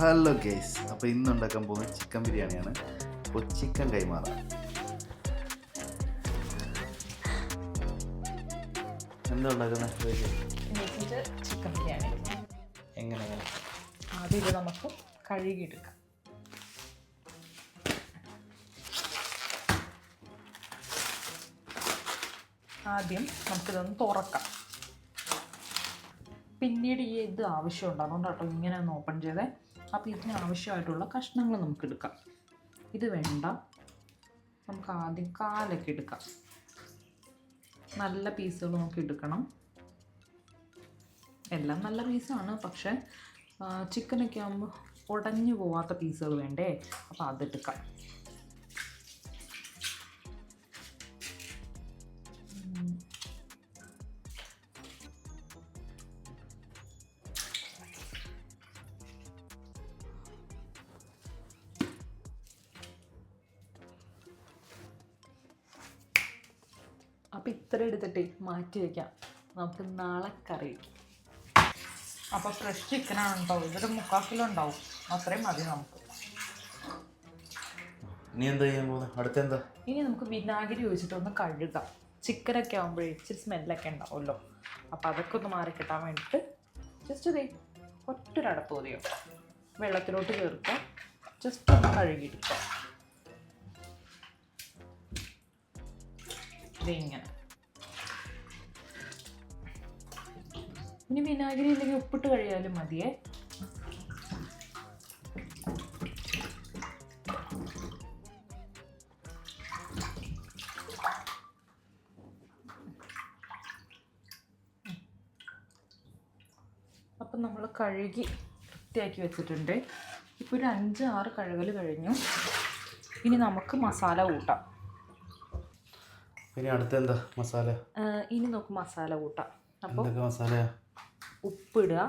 Hello guys അപ്പോൾ ഇന്ന് ഉണ്ടാക്കാൻ പോകുന്നത് ചിക്കൻ ബിരിയാണിയാണ് അപ്പോൾ ചിക്കൻ കൈമാറ. എന്താ ഉണ്ടാക്കുന്നത്? ചിക്കൻ ബിരിയാണി. എങ്ങനെ? എങ്ങനെ ആദ്യം ഇത് നമുക്ക് കഴുകിയെടുക്കാം. ആദ്യം നമുക്കിതൊന്ന് തുറക്കാം. പിന്നീട് ഈ ഇത് ആവശ്യം അതുകൊണ്ട് കേട്ടോ ഇങ്ങനെ ഒന്ന് ഓപ്പൺ ചെയ്തേ. അപ്പോൾ ഇതിന് ആവശ്യമായിട്ടുള്ള കഷ്ണങ്ങൾ നമുക്ക് എടുക്കാം ഇത് വേണ്ട. നമുക്ക് ആദ്യം കാലൊക്കെ എടുക്കാം. നല്ല പീസുകൾ നമുക്ക് എടുക്കണം. എല്ലാം നല്ല പീസാണ് പക്ഷെ ചിക്കനൊക്കെ ആകുമ്പോൾ ഉടഞ്ഞു പോവാത്ത പീസുകൾ വേണ്ടേ? അപ്പോൾ അതെടുക്കാം. മാറ്റി വയ്ക്കാം നമുക്ക് നാളെ കറി വയ്ക്കാം അപ്പോൾ ഫ്രഷ് ചിക്കനാണ് ഉണ്ടാവും ഇതൊരു മുക്കാൽ കിലോ ഉണ്ടാവും. അത്രയും മതി നമുക്ക്. ഇനി എന്താ ചെയ്യാൻ പോകുന്നത് അടുത്ത ഇനി നമുക്ക് വിനാഗിരി ഒഴിച്ചിട്ട് ഒന്ന് കഴുകാം. ചിക്കനൊക്കെ ആകുമ്പോഴേ ഇച്ചിരി സ്മെല്ലൊക്കെ ഉണ്ടാവുമല്ലോ. അപ്പോൾ അതൊക്കെ ഒന്ന് മാറി കിട്ടാൻ വേണ്ടിയിട്ട് ജസ്റ്റ് ഇതേ ഒറ്റൊരടപ്പ് മതിയോ? വെള്ളത്തിലോട്ട് ചേർക്കാം ജസ്റ്റ് ഒന്ന് കഴുകിയെടുക്കാം. ദേ ഇനി വിനാഗിരി ഇല്ലെങ്കിൽ ഉപ്പിട്ട് കഴിയാലും മതിയേ. അപ്പം നമ്മൾ കഴുകി വൃത്തിയാക്കി വെച്ചിട്ടുണ്ട്. ഇപ്പോൾ ഒരു അഞ്ച് ആറ് കഴുകൽ കഴിഞ്ഞു. ഇനി നമുക്ക് മസാല കൂട്ടാം. ഇനി അടുത്ത എന്താ മസാല ഇനി നമുക്ക് മസാല കൂട്ടാം. അപ്പോൾ മസാലയാ? ഉപ്പിടുക.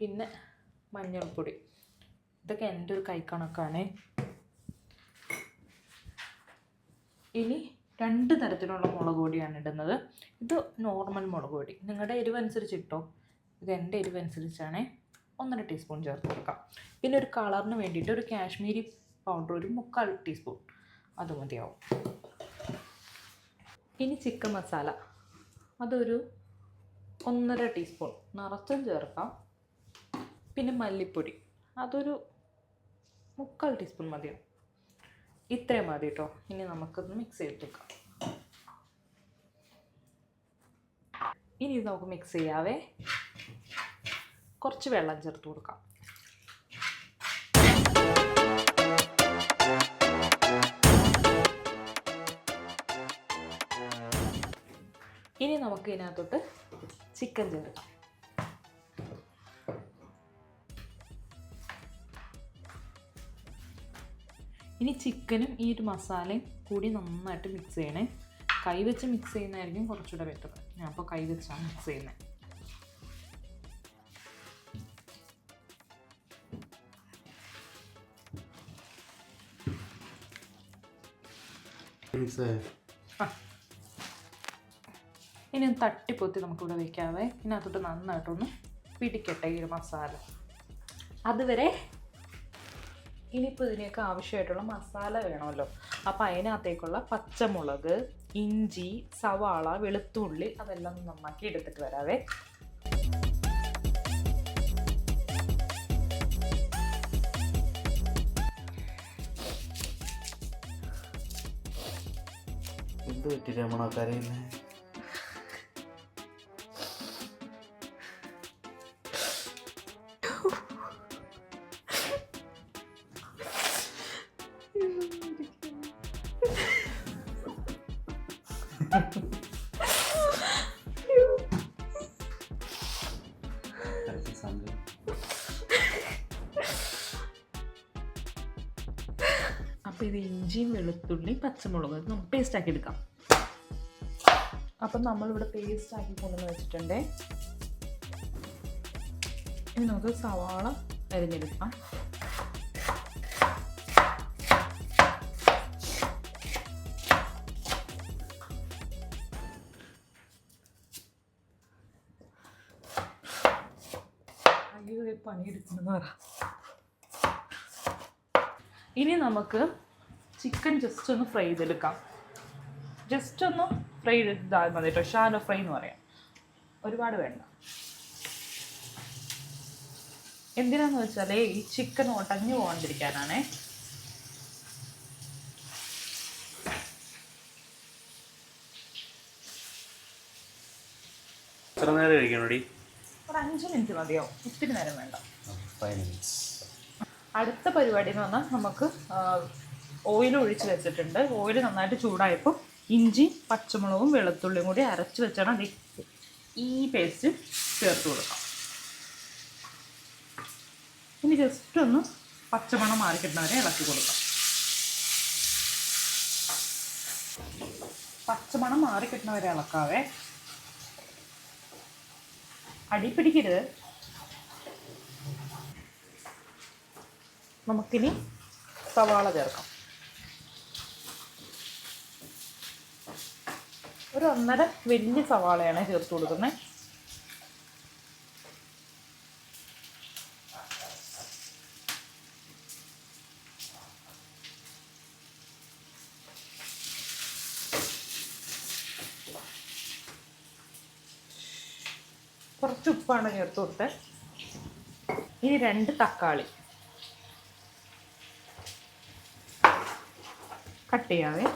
പിന്നെ മഞ്ഞൾപ്പൊടി. ഇതൊക്കെ എന്റെ ഒരു കൈക്കണക്കാണ് ഇനി രണ്ട് തരത്തിലുള്ള മുളക് പൊടിയാണ് ഇടുന്നത്. ഇത് നോർമൽ മുളക് പൊടി. നിങ്ങളുടെ എരിവനുസരിച്ച് ഇട്ടോ ഇത് എന്റെ എരിവനുസരിച്ചാണ് ഒന്നര ടീസ്പൂൺ ചേർത്ത് കൊടുക്കാം പിന്നെ ഒരു കളറിന് വേണ്ടിയിട്ട് ഒരു കാശ്മീരി പൗഡർ ഒരു മുക്കാൽ ടീസ്പൂൺ. അത് മതിയാവും. ഇനി ചിക്കൻ മസാല. അതൊരു ഒന്നര ടീസ്പൂൺ. നിറച്ചും ചേർക്കാം. പിന്നെ മല്ലിപ്പൊടി. അതൊരു മുക്കാൽ ടീസ്പൂൺ മതിയാവും ഇത്രയും മതി കേട്ടോ ഇനി നമുക്കത് മിക്സ് ചെയ്തെടുക്കാം. ഇനി ഇത് നമുക്ക് മിക്സ് ചെയ്യാവേ. കുറച്ച് വെള്ളം ചേർത്ത് കൊടുക്കാം. ഇനി നമുക്ക് ഇതിനകത്തോട്ട് ചിക്കൻ ചേർക്കാം ഇനി ചിക്കനും ഈ ഒരു മസാലയും കൂടി നന്നായിട്ട് മിക്സ് ചെയ്യണേ. കൈ വെച്ച് മിക്സ് ചെയ്യുന്നതായിരിക്കും കുറച്ചുകൂടെ ബെറ്റർ ഞാൻ അപ്പോൾ കൈ വെച്ചാണ് മിക്സ് ചെയ്യുന്നത് മിക്സ് ആയോ? ഇനി ഒന്ന് തട്ടിപ്പൊത്തി നമുക്കിവിടെ വെക്കാവേ. ഇതിനകത്തോട്ട് നന്നായിട്ടൊന്ന് പിടിക്കട്ടെ ഈ ഒരു മസാല. അതുവരെ ഇനിയിപ്പോൾ ഇതിനൊക്കെ ആവശ്യമായിട്ടുള്ള മസാല വേണമല്ലോ. അപ്പോൾ അതിനകത്തേക്കുള്ള പച്ചമുളക് ഇഞ്ചി സവാള വെളുത്തുള്ളി അതെല്ലാം നന്നാക്കി എടുത്തിട്ട് വരാവേ. എന്ത് പറ്റി രമണ അപ്പോൾ ഇത് ഇഞ്ചിയും വെളുത്തുള്ളി പച്ചമുളക് നമുക്ക് പേസ്റ്റ് ആക്കി എടുക്കാം. അപ്പം നമ്മളിവിടെ പേസ്റ്റ് ആക്കി കൊണ്ടുവന്ന് വെച്ചിട്ടുണ്ട്. ഇനി നമുക്ക് സവാള അരിഞ്ഞെടുക്കാം. അയ്യോ ഇത് പണിയെടുക്കണമെന്ന് പറ. ഇനി നമുക്ക് ചിക്കൻ ജസ്റ്റ് ഒന്ന് ഫ്രൈ ചെയ്തെടുക്കാം. ജസ്റ്റ് ഒന്ന് ഫ്രൈ ചെയ്താൽ മതി കേട്ടോ ഷാലോ ഫ്രൈ എന്ന് പറയാം. ഒരുപാട് വേണ്ട. എന്തിനാന്ന് വെച്ചാൽ ഈ ചിക്കൻ ഒട്ടഞ്ഞു പോകാണ്ടിരിക്കാനാണേ. എത്ര നേരം കഴിക്കണോടി ഒരു അഞ്ച് മിനിറ്റ് മതിയാവും. ഒത്തിരി നേരം വേണ്ട. അടുത്ത പരിപാടി എന്ന് പറഞ്ഞാൽ നമുക്ക് ഓയിൽ ഒഴിച്ച് വെച്ചിട്ടുണ്ട്. ഓയിൽ നന്നായിട്ട് ചൂടായപ്പോൾ ഇഞ്ചി പച്ചമുളകും വെളുത്തുള്ളിയും കൂടി അരച്ച് വെച്ചാണ് അത് ഈ പേസ്റ്റ് ചേർത്ത് കൊടുക്കാം. ഇനി ജസ്റ്റ് ഒന്ന് പച്ചമണം മാറിക്കിട്ടുന്നവരെ ഇളക്കി കൊടുക്കാം. പച്ചമണം മാറിക്കിട്ടുന്നവരെ ഇളക്കാവേ. അടി പിടിക്കരുത്. നമുക്കിനി സവാള ചേർക്കാം. ഒരു ഒന്നര വലിയ സവാളയാണ് ചേർത്ത് കൊടുക്കുന്നത്. കുറച്ച് ഉപ്പാണ് ചേർത്ത് കൊടുത്ത്. ഇനി രണ്ട് തക്കാളി. കട്ട് ചെയ്യാവേ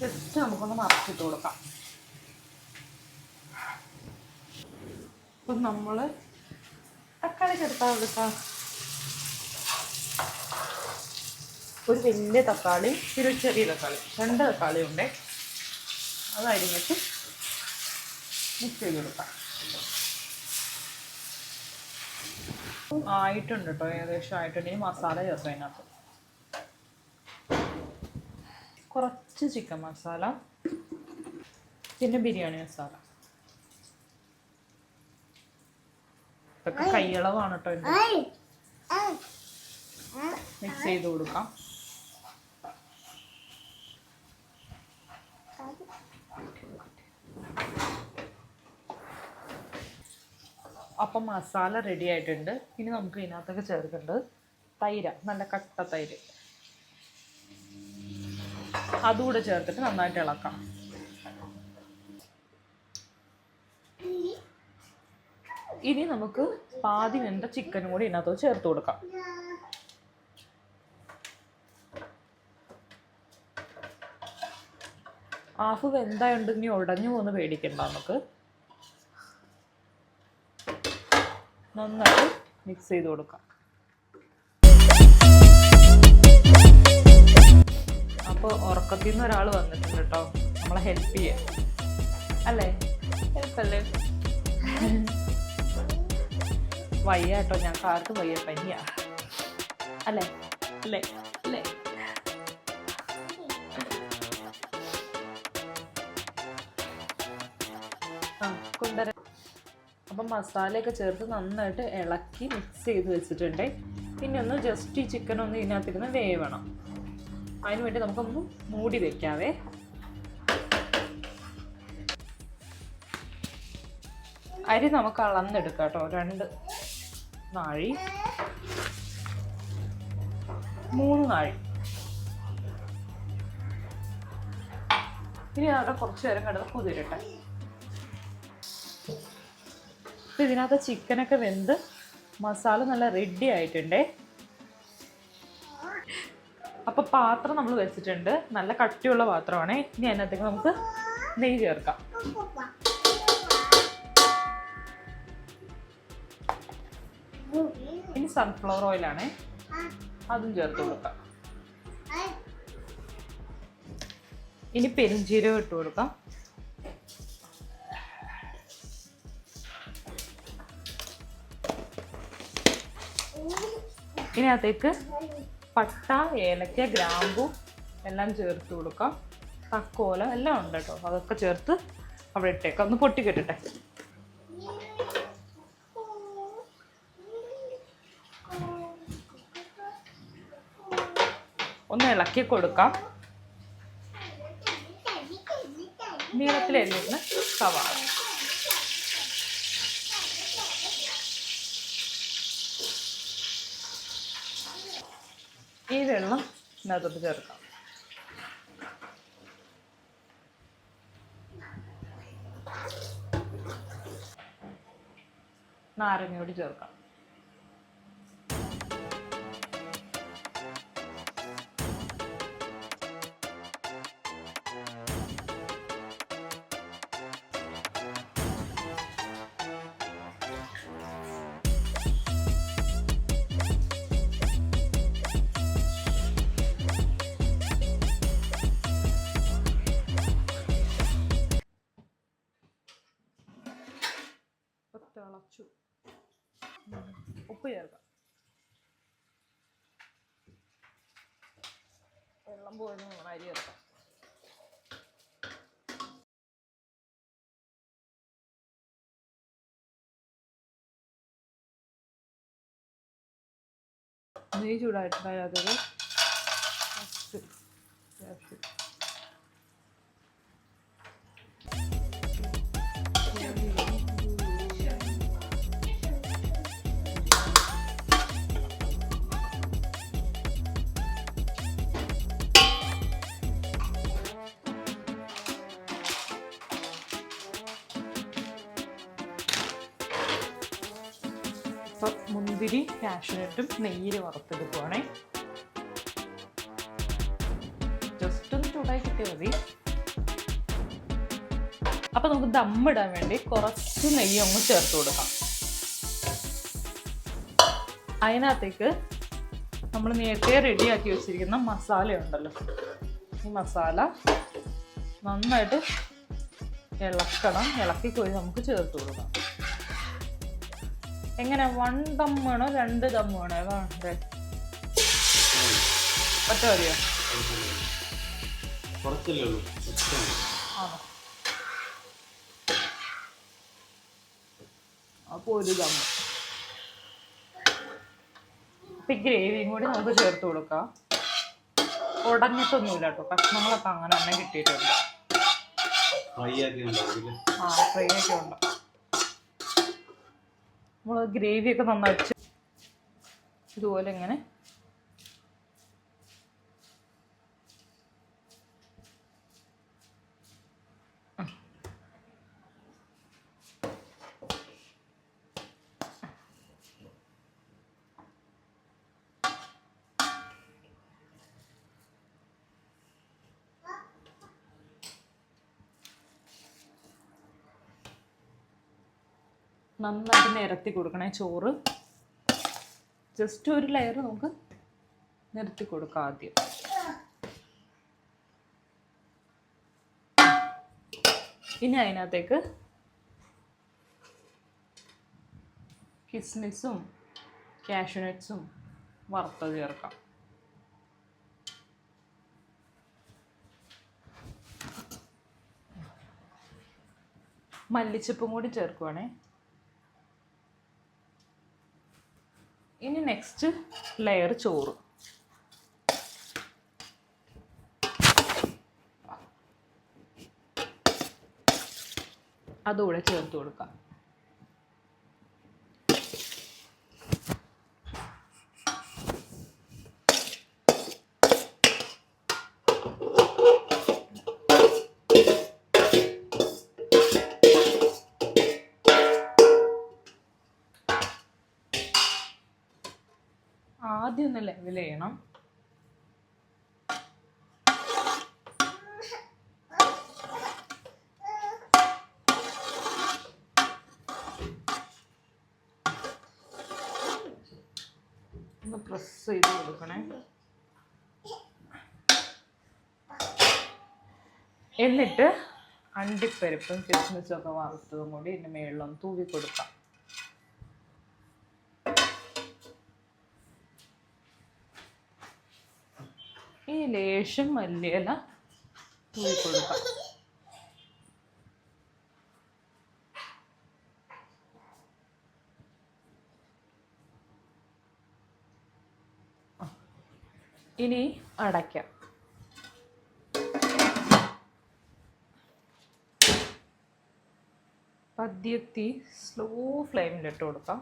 ജസ്റ്റ് നമുക്കൊന്ന് മറച്ചിട്ട് കൊടുക്കാം അപ്പം നമ്മൾ തക്കാളി ചേർത്താൽ കൊടുക്കാം ഒരു വലിയ തക്കാളി ഒരു ചെറിയ തക്കാളി രണ്ട് തക്കാളി ഉണ്ട് അത് അരിഞ്ഞിട്ട് മിക്സ് ചെയ്ത് കൊടുക്കാം ആയിട്ടുണ്ട് കേട്ടോ ഏകദേശം ആയിട്ടുണ്ട്. ഇനി മസാല ചേർക്കാം കുറച്ച് ചിക്കൻ മസാല പിന്നെ ബിരിയാണി മസാല. ഇതൊക്കെ കൈയളവാണ് കേട്ടോ എന്റെ. മിക്സ് ചെയ്ത് കൊടുക്കാം. അപ്പം മസാല റെഡി ആയിട്ടുണ്ട്. ഇനി നമുക്ക് ഇതിനകത്തൊക്കെ ചേർക്കേണ്ടത് തൈര. നല്ല കട്ട തൈര്. അതുകൂടെ ചേർത്തിട്ട് നന്നായിട്ട് ഇളക്കാം ഇനി നമുക്ക് പാതി വെന്ത ചിക്കനും കൂടി ഇതിനകത്ത് ചേർത്ത് കൊടുക്കാം. ഹാഫ് വെന്തായുണ്ട് ഇനി ഉടഞ്ഞു പോകുന്ന പേടിക്കണ്ട നമുക്ക്. നന്നായിട്ട് മിക്സ് ചെയ്ത് കൊടുക്കാം. അപ്പോൾ ഉറക്കത്തിൽ നിന്ന് ഒരാൾ വന്നിട്ടുണ്ട് കേട്ടോ നമ്മളെ ഹെൽപ്പ് ചെയ്യാൻ. അല്ലേ? ഹെൽപ്പ് അല്ലേ? വയ്യ കേട്ടോ ഞാൻ കാർക്ക് വയ്യ. പനിയാ. അല്ലേ? അല്ലേ? അല്ലേ? ആ കൊണ്ടുവരാം. അപ്പം മസാലയൊക്കെ ചേർത്ത് നന്നായിട്ട് ഇളക്കി മിക്സ് ചെയ്ത് വെച്ചിട്ടുണ്ട്. പിന്നെ ഒന്ന് ജസ്റ്റ് ഈ ചിക്കൻ ഒന്ന് ഇതിനകത്തിരുന്ന് വേവണം. അതിന് വേണ്ടി നമുക്കൊന്ന് മൂടി വെക്കാവേ. അരി നമുക്ക് അളന്നെടുക്കാം കേട്ടോ. രണ്ട് നാഴി. മൂന്ന് നാഴി. ഇനി അവിടെ കുറച്ച് നേരം കിടന്ന് കുതിരട്ടെ. ഇതിനകത്ത് ചിക്കനൊക്കെ വെന്ത് മസാല നല്ല റെഡി ആയിട്ടുണ്ടേ. അപ്പോൾ പാത്രം നമ്മൾ വെച്ചിട്ടുണ്ട്. നല്ല കട്ടിയുള്ള പാത്രമാണ്. ഇനി അതിനകത്തേക്ക് നമുക്ക് നെയ്യ് ചേർക്കാം. ഇനി സൺഫ്ലവർ ഓയിലാണേ അതും ചേർത്ത് കൊടുക്കാം. ഇനി പെരുംജീരകം ഇട്ട് കൊടുക്കാം. ഇനി അതിലേക്ക് പട്ട ഏലക്ക ഗ്രാമ്പു എല്ലാം ചേർത്ത് കൊടുക്കാം. തക്കോല എല്ലാം ഉണ്ട് കേട്ടോ. അതൊക്കെ ചേർത്ത് അവിടെ ഇട്ടേക്കാം. ഒന്ന് പൊട്ടിക്കിട്ടെ ഒന്ന് ഇളക്കി കൊടുക്കാം. നീളത്തിലരിയുന്ന സവാള. ഇതിനകത്തോട്ട് ചേർക്കാം. നാരങ്ങയോട് ചേർക്കാം. നെയ്യ് ചൂടായിട്ടുണ്ടായി അതൊരു മുന്തിരി കാഷ്നട്ടും നെയ്യിൽ വറുത്തെടുക്കുവാണേ ജസ്റ്റ് ഒന്ന് ചൂടായി കിട്ടിയാൽ മതി. അപ്പം നമുക്ക് ദമ്മിടാൻ വേണ്ടി കുറച്ച് നെയ്യ് അങ്ങ് ചേർത്ത് കൊടുക്കാം. അതിനകത്തേക്ക് നമ്മൾ നേരത്തെ റെഡിയാക്കി വെച്ചിരിക്കുന്ന മസാല ഉണ്ടല്ലോ. ഈ മസാല നന്നായിട്ട് ഇളക്കണം. ഇളക്കി കോരി നമുക്ക് ചേർത്ത് കൊടുക്കാം. എങ്ങനെ വൺ ദം വേണോ രണ്ട് ദം വേണോ? ഒറ്റ മതിയോ? കുറച്ചല്ലേ ഉള്ളൂ. ആണോ അപ്പോൾ ഒരു ദം ഇപ്പം ഈ ഗ്രേവിയും കൂടി നമുക്ക് ചേർത്ത് കൊടുക്കാം. ഉടഞ്ഞിട്ടൊന്നുമില്ല കേട്ടോ. കഷ്ണങ്ങളൊക്കെ അങ്ങനെ തന്നെ കിട്ടിയിട്ടുണ്ട്. ആ ഫ്രൈ ഒക്കെ ഉണ്ട് നമ്മൾ ഗ്രേവിയൊക്കെ നന്നായിട്ട് ഇതുപോലെ ഇങ്ങനെ നന്നായിട്ട് നിരത്തി കൊടുക്കണേ ചോറ്. ജസ്റ്റ് ഒരു ലെയർ നമുക്ക് നിരത്തി കൊടുക്കാം ആദ്യം. ഇനി അതിനകത്തേക്ക് കിസ്മിസും കാഷ്യൂനട്ട്സും വറുത്തത് ചേർക്കാം. മല്ലിച്ചപ്പും കൂടി ചേർക്കുവാണേ. ഇനി നെക്സ്റ്റ് ലെയർ ചോറ്. അതുകൂടെ ചേർത്ത് കൊടുക്കാം. ഒന്ന് ലെവൽ ചെയ്യണം. ഒന്ന് പ്രസ് ചെയ്ത് കൊടുക്കണേ. എന്നിട്ട് അണ്ടിപ്പരിപ്പും കിസ്മിസും ഒക്കെ വറുത്തതും കൂടി ഇതിന്റെ മേളിലൊന്ന് തൂവി കൊടുക്കാം ഈ ലേശം മല്ലിയില തൂക്കി കൊടുക്കാം. ഇനി അടയ്ക്കാം. പദ്യത്തി സ്ലോ ഫ്ലെയിമിലിട്ട് കൊടുക്കാം.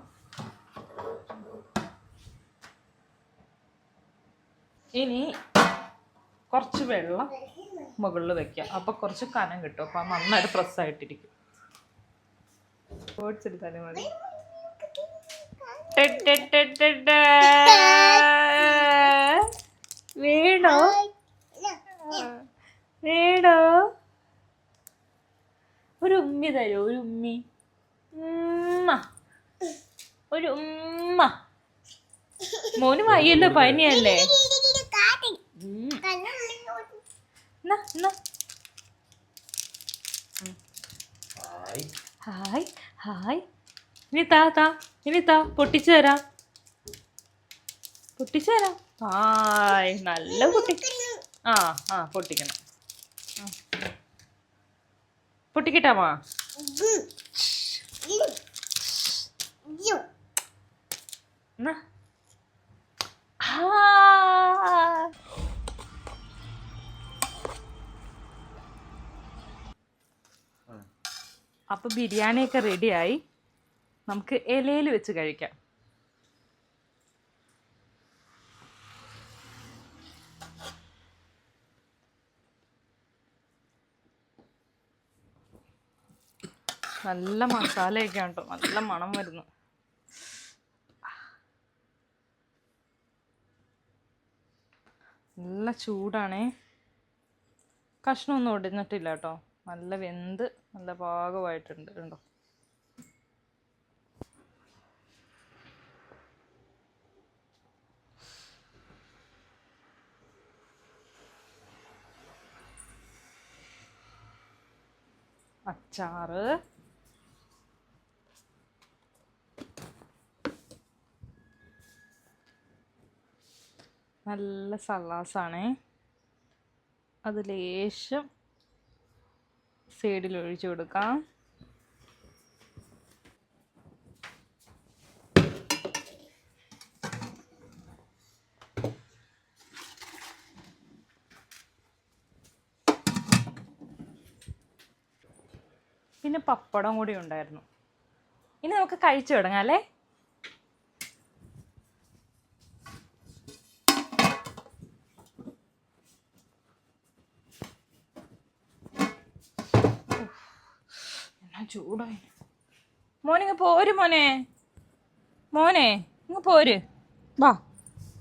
ഇനി കുറച്ച് വെള്ളം മുകളിൽ വെക്കുക. അപ്പോൾ കുറച്ച് കനം കിട്ടും. അപ്പോൾ നന്നായിട്ട് ടെ, ടെ, ടെ. വീണോ? വീണോ? ഒരു ഉമ്മി തരൂ? ഒരു ഉമ്മി. ഉമ്മ. ഒരു ഉമ്മ. മോന് വയ്യല്ലോ പനിയല്ലേ ഉം. എന്നാ, എന്നാ. ഹായ് ഹായ് ഹായ് ഇനി താ താ. ഇനി താ പൊട്ടിച്ചു തരാം. പൊട്ടിച്ചു തരാം. ഹായ് നല്ല പൊട്ടി ആ ആ പൊട്ടിക്കണം. പൊട്ടിക്കിട്ടാമാ. അപ്പൊ ബിരിയാണിയൊക്കെ റെഡിയായി നമുക്ക് ഇലയിൽ വെച്ച് കഴിക്കാം. നല്ല മസാലയൊക്കെ ഉണ്ടോ? നല്ല മണം വരുന്നു. നല്ല ചൂടാണേ. കഷ്ണമൊന്നും ഒടിഞ്ഞിട്ടില്ല കേട്ടോ. നല്ല വെന്ത് നല്ല പാകമായിട്ടുണ്ട്. കണ്ടോ? അച്ചാറ്. നല്ല സലാസാണേ അത് ലേശം സൈഡിൽ ഒഴിച്ചു കൊടുക്കാം. പിന്നെ പപ്പടം കൂടി ഉണ്ടായിരുന്നു. ഇനി നമുക്ക് കഴിച്ചു തുടങ്ങാം അല്ലേ? ചൂടായി. മോനിങ്ങ് പോര് മോനെ. മോനെ ഇങ്ങ് പോര്. വാ.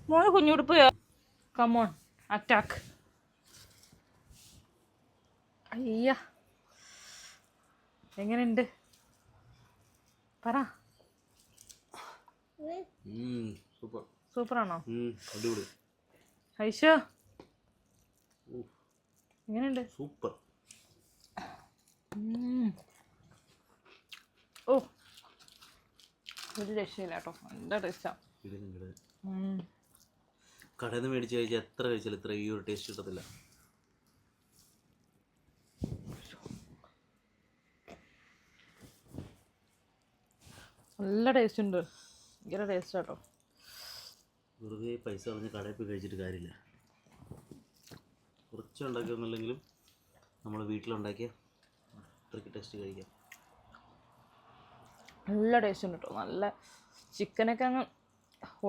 മോന് കുഞ്ഞുടുപ്പ് കമോൺ അറ്റാക്ക് അയ്യ. എങ്ങനെയുണ്ട്? പറ. സൂപ്പർ. സൂപ്പറാണോ? അടിപൊളി. ഐശോ. എങ്ങനെയുണ്ട്? സൂപ്പർ. ഓ. ഒരു രക്ഷയില്ല കേട്ടോ. നല്ല ടേസ്റ്റാ ഇടുന്നുണ്ട് കടയിൽ നിന്ന് മേടിച്ച് കഴിച്ചാൽ എത്ര കഴിച്ചാലും ഇത്ര ഈ ഒരു ടേസ്റ്റ് കിട്ടത്തില്ല. നല്ല ടേസ്റ്റ് ഉണ്ട്. ഭയങ്കര ടേസ്റ്റ് കേട്ടോ വെറുതെ പൈസ കളഞ്ഞ് കടയിൽ പോയി കഴിച്ചിട്ട് കാര്യമില്ല. കുറച്ച് ഉണ്ടാക്കിയൊന്നുമില്ലെങ്കിലും നമ്മൾ വീട്ടിലുണ്ടാക്കിയ അത്രയ്ക്ക് ടേസ്റ്റ് കഴിക്കാം. നല്ല ടേസ്റ്റ് ഉണ്ട് കേട്ടോ നല്ല ചിക്കനൊക്കെ അങ്ങ്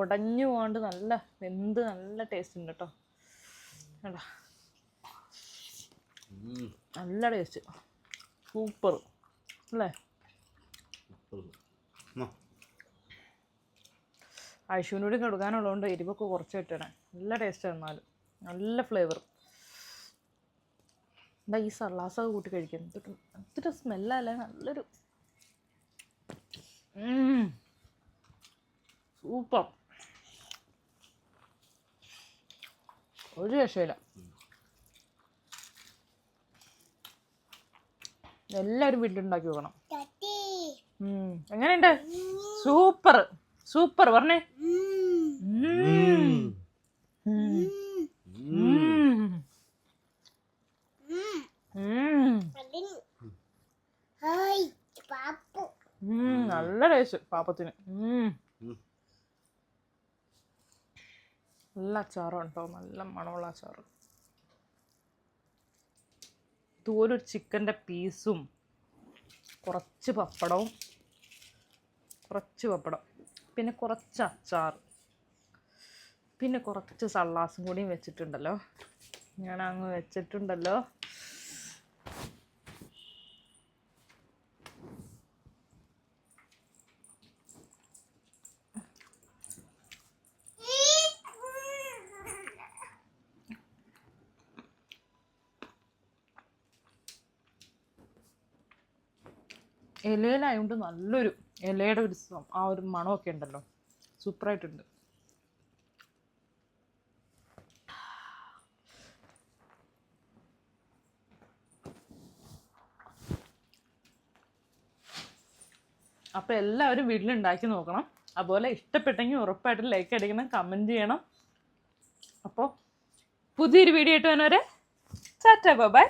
ഉടഞ്ഞു പോകാണ്ട് നല്ല വെന്ത് നല്ല ടേസ്റ്റ് ഉണ്ട് കേട്ടോ കേട്ടോ നല്ല ടേസ്റ്റ് സൂപ്പർ. അല്ലേ? സൂപ്പർ. ആ, ഐശുവിന് കൂടി കൊടുക്കാനുള്ളതുകൊണ്ട് എരിവൊക്കെ കുറച്ച് കിട്ടണേ നല്ല ടേസ്റ്റ് തന്നാലും നല്ല ഫ്ലേവർ എന്താ ഈ സർലാസൊക്കെ കൂട്ടി കഴിക്കും എന്തൊരു എന്തൊരു സ്മെല്ലല്ലേ നല്ലൊരു സൂപ്പർ. ഒരു രക്ഷയില്ല. എല്ലാവരും വീട്ടിലുണ്ടാക്കി നോക്കണം ഉം. എങ്ങനെയുണ്ട്? സൂപ്പർ. സൂപ്പർ പറഞ്ഞേ. നല്ല ടേസ്റ്റ് പാപ്പത്തിന്. നല്ല അച്ചാറും നല്ല മണമുള്ള അച്ചാറ്. ഇതുപോലൊരു ചിക്കന്റെ പീസും കുറച്ച് പപ്പടവും കുറച്ച് പപ്പടം പിന്നെ കുറച്ച് അച്ചാർ പിന്നെ കുറച്ച് സള്ളാസും കൂടിയും വെച്ചിട്ടുണ്ടല്ലോ. ഞാൻ അങ്ങ് വെച്ചിട്ടുണ്ടല്ലോ. ഇലയിലായതുകൊണ്ട് നല്ലൊരു ഇലയുടെ ഒരു ആ ഒരു മണമൊക്കെ ഉണ്ടല്ലോ. സൂപ്പറായിട്ടുണ്ട്. അപ്പോൾ എല്ലാവരും വീട്ടിലുണ്ടാക്കി നോക്കണം. അതുപോലെ ഇഷ്ടപ്പെട്ടെങ്കിൽ ഉറപ്പായിട്ട് ലൈക്ക് അടിക്കണം കമന്റ് ചെയ്യണം. അപ്പോൾ പുതിയൊരു വീഡിയോ ആയിട്ട് വന്നവരെ ചാറ്റാ ബൈ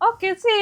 ഓക്കെ സീ